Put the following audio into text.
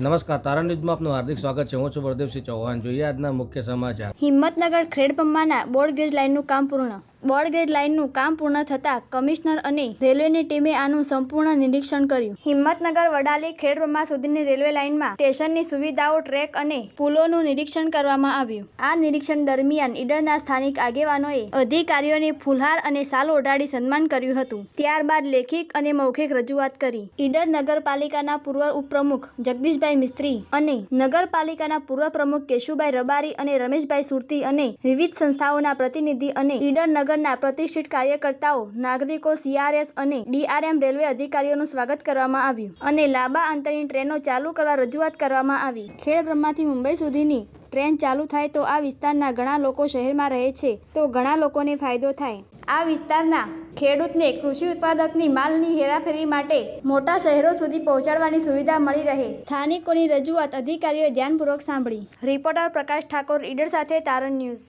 નમસ્કાર તારણ ન્યૂઝમાં આપનું હાર્દિક સ્વાગત છે. હું છું પ્રદીપસિંહ ચૌહાણ. જોઈએ આજના મુખ્ય સમાચાર. હિંમતનગર ખેડપંપાના બોર્ડ ગેજ લાઇનનું કામ પૂર્ણ બોર્ડ ગેજ લાઇનનું કામ પૂર્ણ થતાં કમિશનર અને રેલવેની ટીમે આનું સંપૂર્ણ નિરીક્ષણ કર્યું. હિંમતનગર વડાલી ખેડબ્રહ્મા સુધીની રેલવે લાઇનમાં સ્ટેશનની સુવિધાઓ, ટ્રેક અને પુલોનું નિરીક્ષણ કરવામાં આવ્યું. આ નિરીક્ષણ દરમિયાન ઈડરના સ્થાનિક આગેવાનોએ અધિકારીઓને ફુલહાર અને સાલ ઓઢાડી સન્માન કર્યું હતું. ત્યારબાદ લેખિત અને મૌખિક રજૂઆત કરી. ઈડર નગરપાલિકાના પૂર્વ ઉપપ્રમુખ જગદીશભાઈ મિસ્ત્રી અને નગરપાલિકાના પૂર્વ પ્રમુખ કેશુભાઈ રબારી અને રમેશભાઈ સુરતી અને વિવિધ સંસ્થાઓના પ્રતિનિધિ અને ઈડર નગરના પ્રતિષ્ઠિત કાર્યકર્તાઓ, નાગરિકો સીઆરએસ અને ડીઆરએમ રેલવે અધિકારીઓનું સ્વાગત કરવામાં આવ્યું અને લાંબા અંતરની ટ્રેનો ચાલુ કરવા રજૂઆત કરવામાં આવી. ખેડબ્રહ્માથી મુંબઈ સુધીની ટ્રેન ચાલુ થાય તો આ વિસ્તારના ઘણા લોકો શહેરમાં રહે છે, તો ઘણા લોકોને ફાયદો થાય. આ વિસ્તારના ખેડૂતને કૃષિ ઉત્પાદકની માલની હેરાફેરી માટે મોટા શહેરો સુધી પહોંચાડવાની સુવિધા મળી રહે. સ્થાનિકોની રજૂઆત અધિકારીઓએ ધ્યાનપૂર્વક સાંભળી. રિપોર્ટર પ્રકાશ ઠાકોર, ઈડર સાથે તારણ ન્યૂઝ.